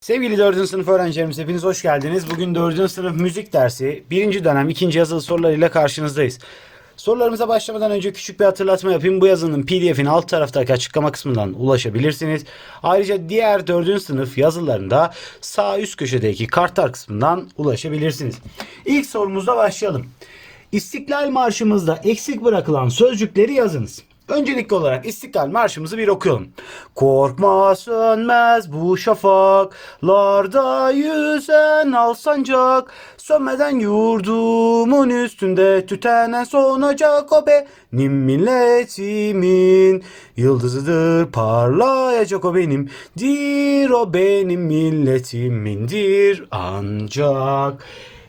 Sevgili 4. sınıf öğrencilerimiz hepiniz hoş geldiniz. Bugün 4. sınıf müzik dersi 1. dönem 2. yazılı sorularıyla karşınızdayız. Sorularımıza başlamadan önce küçük bir hatırlatma yapayım. Bu yazının pdf'ini alt taraftaki açıklama kısmından ulaşabilirsiniz. Ayrıca diğer 4. sınıf yazılarında sağ üst köşedeki kartlar kısmından ulaşabilirsiniz. İlk sorumuzla başlayalım. İstiklal Marşımızda eksik bırakılan sözcükleri yazınız. Öncelikli olarak İstiklal Marşımızı bir okuyalım. Korkma sönmez bu şafaklarda yüzen al sancak. Sönmeden yurdumun üstünde tütenen sonacak o benim milletimin. Yıldızıdır parlayacak o benim. Dir o benim milletimindir ancak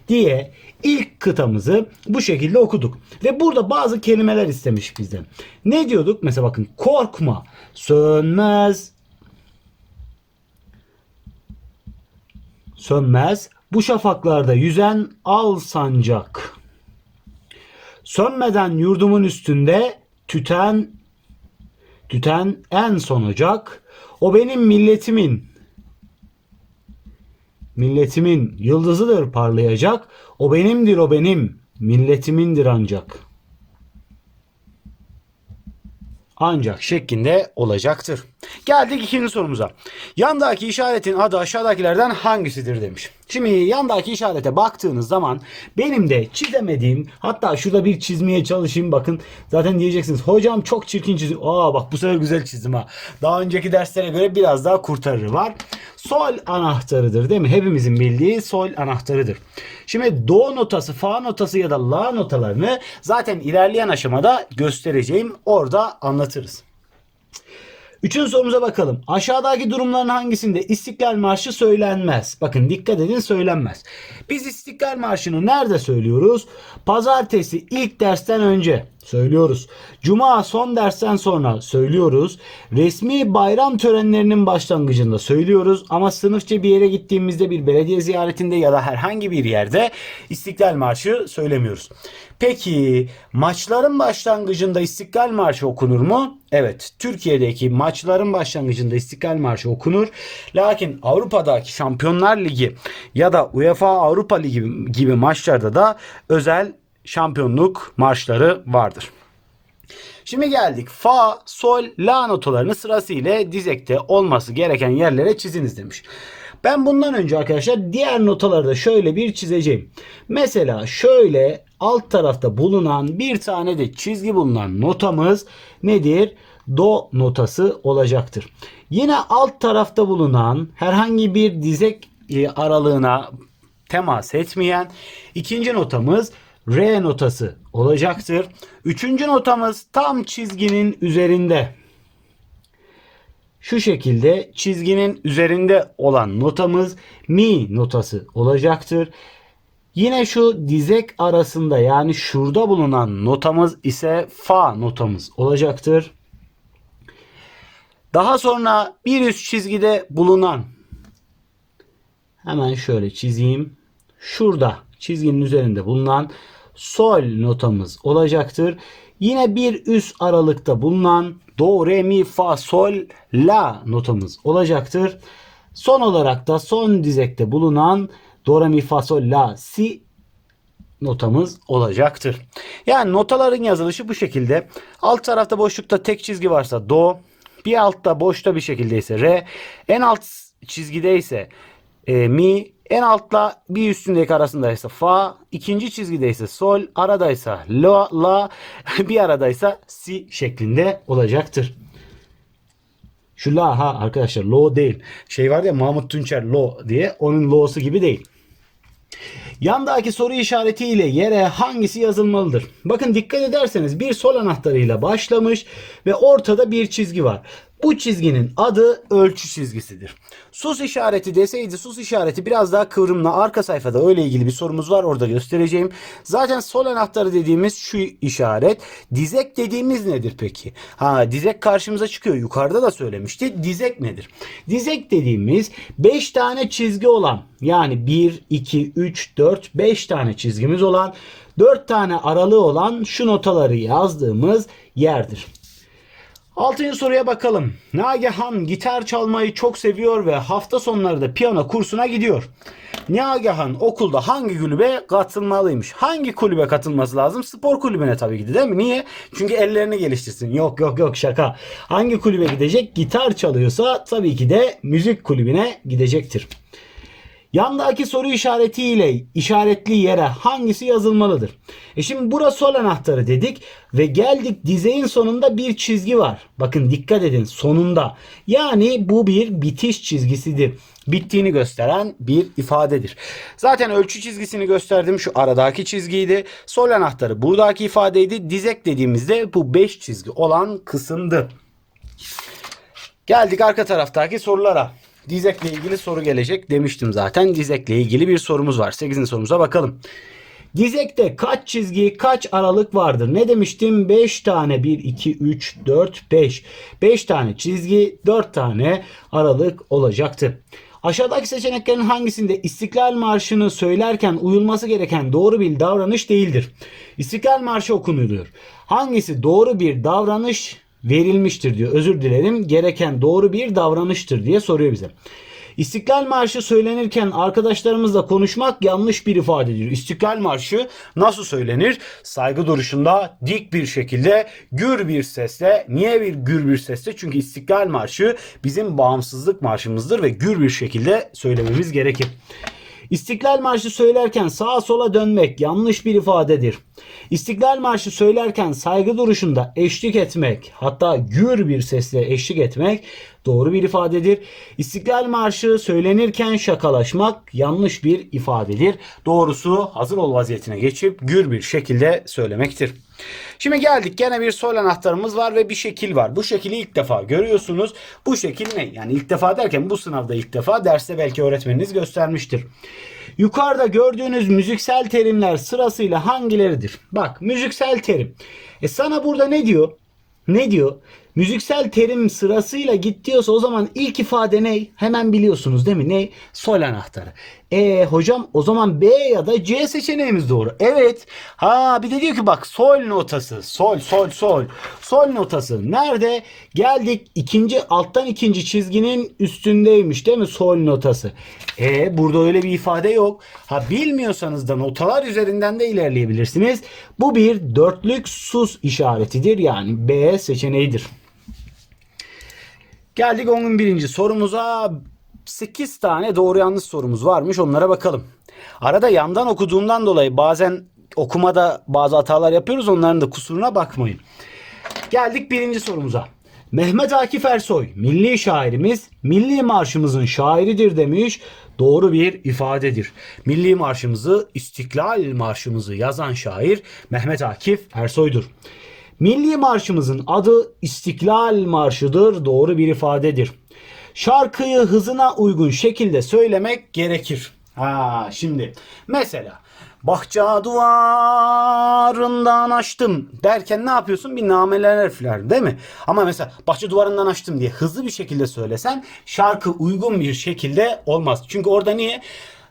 diye ilk kıtamızı bu şekilde okuduk. Ve burada bazı kelimeler istemiş bizden. Ne diyorduk? Mesela bakın korkma, sönmez, sönmez, bu şafaklarda yüzen al sancak. Sönmeden yurdumun üstünde tüten, tüten en son ocak. O benim milletimin, milletimin yıldızıdır parlayacak. O benimdir o benim, milletimindir ancak. Ancak şeklinde olacaktır. Geldik ikinci sorumuza. Yandaki işaretin adı aşağıdakilerden hangisidir demiş. Şimdi yandaki işarete baktığınız zaman benim de çizemediğim hatta şurada bir çizmeye çalışayım bakın. Zaten diyeceksiniz hocam çok çirkin çizim. Aa bak bu sefer güzel çizdim ha. Daha önceki derslere göre biraz daha kurtarır var. Sol anahtarıdır değil mi? Hepimizin bildiği sol anahtarıdır. Şimdi do notası, fa notası ya da la notalarını zaten ilerleyen aşamada göstereceğim. Orada anlatırız. Üçüncü sorumuza bakalım. Aşağıdaki durumların hangisinde İstiklal Marşı söylenmez? Bakın dikkat edin söylenmez. Biz İstiklal Marşı'nı nerede söylüyoruz? Pazartesi ilk dersten önce söylüyoruz. Cuma son dersten sonra söylüyoruz. Resmi bayram törenlerinin başlangıcında söylüyoruz. Ama sınıfça bir yere gittiğimizde bir belediye ziyaretinde ya da herhangi bir yerde İstiklal Marşı söylemiyoruz. Peki maçların başlangıcında İstiklal Marşı okunur mu? Evet, Türkiye'deki maçların başlangıcında İstiklal Marşı okunur. Lakin Avrupa'daki Şampiyonlar Ligi ya da UEFA Avrupa Ligi gibi maçlarda da özel şampiyonluk marşları vardır. Şimdi geldik. Fa, sol, la notalarını sırasıyla dizekte olması gereken yerlere çiziniz demiş. Ben bundan önce arkadaşlar diğer notaları da şöyle bir çizeceğim. Mesela şöyle alt tarafta bulunan bir tane de çizgi bulunan notamız nedir? Do notası olacaktır. Yine alt tarafta bulunan herhangi bir dizek e, aralığına temas etmeyen ikinci notamız re notası olacaktır. Üçüncü notamız tam çizginin üzerinde. Şu şekilde çizginin üzerinde olan notamız mi notası olacaktır. Yine şu dizek arasında yani şurada bulunan notamız ise fa notamız olacaktır. Daha sonra bir üst çizgide bulunan hemen şöyle çizeyim. Şurada çizginin üzerinde bulunan sol notamız olacaktır. Yine bir üst aralıkta bulunan do, re, mi, fa, sol, la notamız olacaktır. Son olarak da son dizekte bulunan do, re, mi, fa, sol, la, si notamız olacaktır. Yani notaların yazılışı bu şekilde. Alt tarafta boşlukta tek çizgi varsa do, bir altta boşta bir şekilde ise re, en alt çizgide ise e, mi, en altla bir üstündeki arasındaysa fa, ikinci çizgideyse sol, aradaysa la, la, bir aradaysa si şeklinde olacaktır. Şu la ha arkadaşlar lo değil. Şey var ya Mahmut Tunçer lo diye onun lo'su gibi değil. Yandaki soru işaretiyle yere hangisi yazılmalıdır? Bakın dikkat ederseniz bir sol anahtarıyla başlamış ve ortada bir çizgi var. Bu çizginin adı ölçü çizgisidir. Sus işareti deseydi sus işareti biraz daha kıvrımlı. Arka sayfada öyle ilgili bir sorumuz var orada göstereceğim. Zaten sol anahtarı dediğimiz şu işaret. Dizek dediğimiz nedir peki? Ha dizek karşımıza çıkıyor. Yukarıda da söylemişti. Dizek nedir? Dizek dediğimiz 5 tane çizgi olan yani 1, 2, 3, 4, 5 tane çizgimiz olan 4 tane aralığı olan şu notaları yazdığımız yerdir. Altıncı soruya bakalım. Nagihan gitar çalmayı çok seviyor ve hafta sonları da piyano kursuna gidiyor. Nagihan okulda hangi kulübe katılmalıymış? Hangi kulübe katılması lazım? Spor kulübüne tabii ki de değil mi? Niye? Çünkü ellerini geliştirsin. Yok yok yok şaka. Hangi kulübe gidecek? Gitar çalıyorsa tabii ki de müzik kulübüne gidecektir. Yandaki soru işaretiyle işaretli yere hangisi yazılmalıdır? E şimdi burası sol anahtarı dedik ve geldik dizeyin sonunda bir çizgi var. Bakın dikkat edin sonunda. Yani bu bir bitiş çizgisidir. Bittiğini gösteren bir ifadedir. Zaten ölçü çizgisini gösterdim. Şu aradaki çizgiydi. Sol anahtarı buradaki ifadeydi. Dizek dediğimizde bu 5 çizgi olan kısımdı. Geldik arka taraftaki sorulara. Dizekle ilgili soru gelecek demiştim zaten. Dizekle ilgili bir sorumuz var. 8. sorumuza bakalım. Dizekte kaç çizgi, kaç aralık vardır? Ne demiştim? 5 tane 1, 2, 3, 4, 5. 5 tane çizgi, 4 tane aralık olacaktı. Aşağıdaki seçeneklerin hangisinde İstiklal Marşı'nı söylerken uyulması gereken doğru bir davranış değildir? İstiklal Marşı okunuluyor. Hangisi doğru bir davranış verilmiştir diyor. Özür dilerim. Gereken doğru bir davranıştır diye soruyor bize. İstiklal Marşı söylenirken arkadaşlarımızla konuşmak yanlış bir ifadedir. İstiklal Marşı nasıl söylenir? Saygı duruşunda dik bir şekilde gür bir sesle. Niye bir gür bir sesle? Çünkü İstiklal Marşı bizim bağımsızlık marşımızdır ve gür bir şekilde söylememiz gerekir. İstiklal Marşı söylerken sağa sola dönmek yanlış bir ifadedir. İstiklal Marşı söylerken saygı duruşunda eşlik etmek, hatta gür bir sesle eşlik etmek doğru bir ifadedir. İstiklal Marşı söylenirken şakalaşmak yanlış bir ifadedir. Doğrusu hazır ol vaziyetine geçip gür bir şekilde söylemektir. Şimdi geldik gene bir sol anahtarımız var ve bir şekil var. Bu şekili ilk defa görüyorsunuz. Bu şekil ne? Yani ilk defa derken bu sınavda ilk defa derste belki öğretmeniniz göstermiştir. Yukarıda gördüğünüz müziksel terimler sırasıyla hangileridir? Bak müziksel terim. E sana burada ne diyor? Ne diyor? Müziksel terim sırasıyla git diyorsa o zaman ilk ifade ne? Hemen biliyorsunuz değil mi? Ne? Sol anahtarı. E hocam o zaman B ya da C seçeneğimiz doğru. Evet. Ha bir de diyor ki bak sol notası. Sol sol sol. Sol notası. Nerede? Geldik ikinci alttan ikinci çizginin üstündeymiş değil mi? Sol notası. E burada öyle bir ifade yok. Ha bilmiyorsanız da notalar üzerinden de ilerleyebilirsiniz. Bu bir dörtlük sus işaretidir. Yani B seçeneğidir. Geldik 11. sorumuza. 8 tane doğru yanlış sorumuz varmış. Onlara bakalım. Arada yandan okuduğumdan dolayı bazen okumada bazı hatalar yapıyoruz. Onların da kusuruna bakmayın. Geldik birinci sorumuza. Mehmet Akif Ersoy, milli şairimiz, milli marşımızın şairidir demiş. Doğru bir ifadedir. Milli marşımızı, İstiklal marşımızı yazan şair Mehmet Akif Ersoy'dur. Milli marşımızın adı İstiklal Marşı'dır. Doğru bir ifadedir. Şarkıyı hızına uygun şekilde söylemek gerekir. Ha şimdi mesela bahçe duvarından açtım derken ne yapıyorsun? Bir nameler falan değil mi? Ama mesela bahçe duvarından açtım diye hızlı bir şekilde söylesen şarkı uygun bir şekilde olmaz. Çünkü orada niye?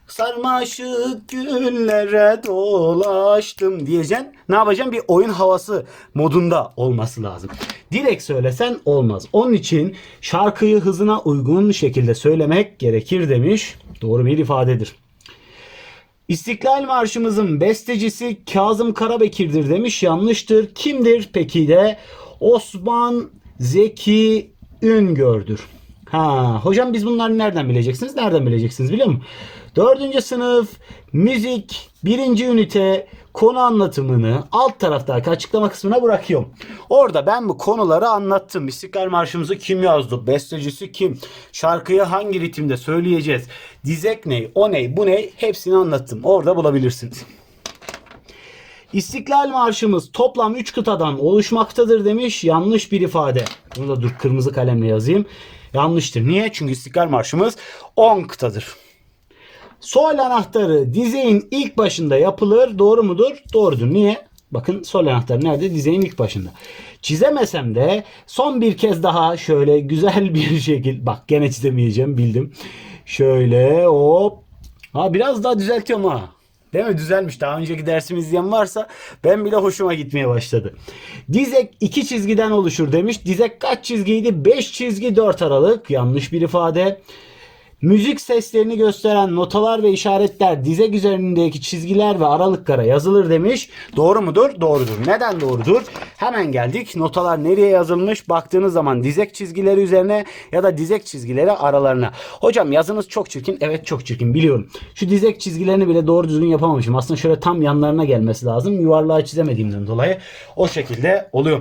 Sarmaşık güllere dolaştım diyeceksin. Ne yapacaksın? Bir oyun havası modunda olması lazım. Direkt söylesen olmaz. Onun için şarkıyı hızına uygun şekilde söylemek gerekir demiş. Doğru bir ifadedir. İstiklal Marşımızın bestecisi Kazım Karabekir'dir demiş. Yanlıştır. Kimdir peki de? Osman Zeki Üngör'dür. Ha, hocam biz bunları nereden bileceksiniz? Nereden bileceksiniz biliyor musun? Dördüncü sınıf müzik birinci ünite konu anlatımını alt taraftaki açıklama kısmına bırakıyorum. Orada ben bu konuları anlattım. İstiklal Marşımızı kim yazdı? Bestecisi kim? Şarkıyı hangi ritimde söyleyeceğiz? Dizek ne? O ne? Bu ne? Hepsini anlattım. Orada bulabilirsiniz. İstiklal Marşımız toplam 3 kıtadan oluşmaktadır demiş. Yanlış bir ifade. Bunu da dur kırmızı kalemle yazayım. Yanlıştır. Niye? Çünkü İstiklal Marşımız 10 kıtadır. Sol anahtarı dizeyin ilk başında yapılır. Doğru mudur? Doğrudur. Niye? Bakın sol anahtar nerede? Dizeyin ilk başında. Çizemesem de son bir kez daha şöyle güzel bir şekil. Bak gene çizemeyeceğim bildim. Şöyle hop. Ha biraz daha düzeltiyorum ha. Değil mi? Düzelmiş. Daha önceki dersimi izleyen varsa ben bile hoşuma gitmeye başladı. Dizek iki çizgiden oluşur demiş. Dizek kaç çizgiydi? 5 çizgi 4 aralık. Yanlış bir ifade. Müzik seslerini gösteren notalar ve işaretler dizek üzerindeki çizgiler ve aralıklara yazılır demiş. Doğru mudur? Doğrudur. Neden doğrudur? Hemen geldik. Notalar nereye yazılmış? Baktığınız zaman dizek çizgileri üzerine ya da dizek çizgileri aralarına. Hocam yazınız çok çirkin. Evet çok çirkin biliyorum. Şu dizek çizgilerini bile doğru düzgün yapamamışım. Aslında şöyle tam yanlarına gelmesi lazım. Yuvarlağı çizemediğimden dolayı o şekilde oluyor.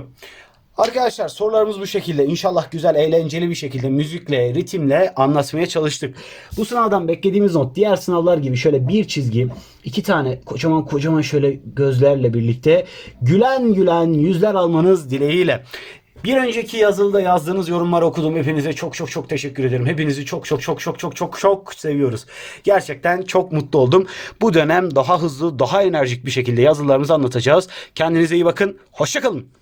Arkadaşlar sorularımız bu şekilde. İnşallah güzel, eğlenceli bir şekilde müzikle, ritimle anlatmaya çalıştık. Bu sınavdan beklediğimiz not diğer sınavlar gibi şöyle bir çizgi, iki tane kocaman kocaman şöyle gözlerle birlikte gülen gülen yüzler almanız dileğiyle. Bir önceki yazılıda yazdığınız yorumları okudum. Hepinize çok çok çok teşekkür ederim. Hepinizi çok çok çok çok çok çok çok seviyoruz. Gerçekten çok mutlu oldum. Bu dönem daha hızlı, daha enerjik bir şekilde yazılarımızı anlatacağız. Kendinize iyi bakın. Hoşçakalın.